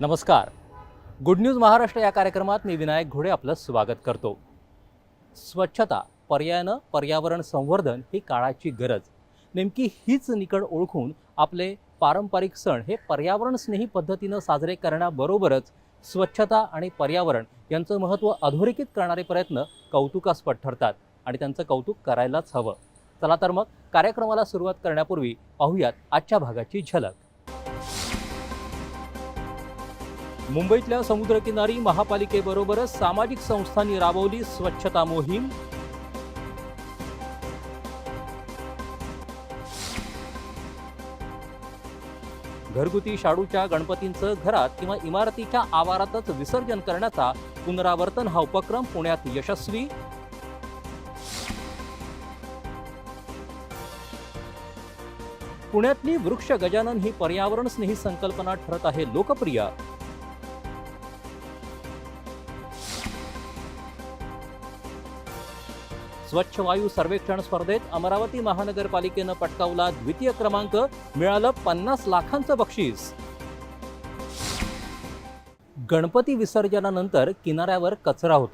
नमस्कार. Good news Maharashtra या कार्यक्रमात मी विनायक घोडे आपलं स्वागत करतो. स्वच्छता पर्यायानं पर्यावरण संवर्धन ही काळाची गरज. नेमकी हीच निकड ओळखून आपले पारंपरिक सण हे पर्यावरणस्नेही पद्धतीनं साजरे करण्याबरोबरच स्वच्छता आणि पर्यावरण यांचं महत्त्व अधोरेखित करणारे प्रयत्न कौतुकास्पद ठरतात आणि त्यांचं कौतुक करायलाच हवं. चला तर मग कार्यक्रमाला सुरुवात करण्यापूर्वी पाहूयात आजच्या भागाची झलक. मुंबईतल्या समुद्रकिनारी महापालिकेबरोबरच सामाजिक संस्थांनी राबवली स्वच्छता मोहीम. घरगुती शाडूच्या गणपतींचं घरात किंवा इमारतीच्या आवारातच विसर्जन करण्याचा पुनरावर्तन हा उपक्रम पुण्यात यशस्वी. पुण्यातली वृक्ष गजानन ही पर्यावरण स्नेही संकल्पना ठरत आहे लोकप्रिय. स्वच्छ वायू सर्वेक्षण स्पर्धेत अमरावती महानगरपालिकेनं पटकावला द्वितीय क्रमांक मिळालं पन्नास लाखांचं बक्षीस. गणपती विसर्जनानंतर किनाऱ्यावर कचरा होतो.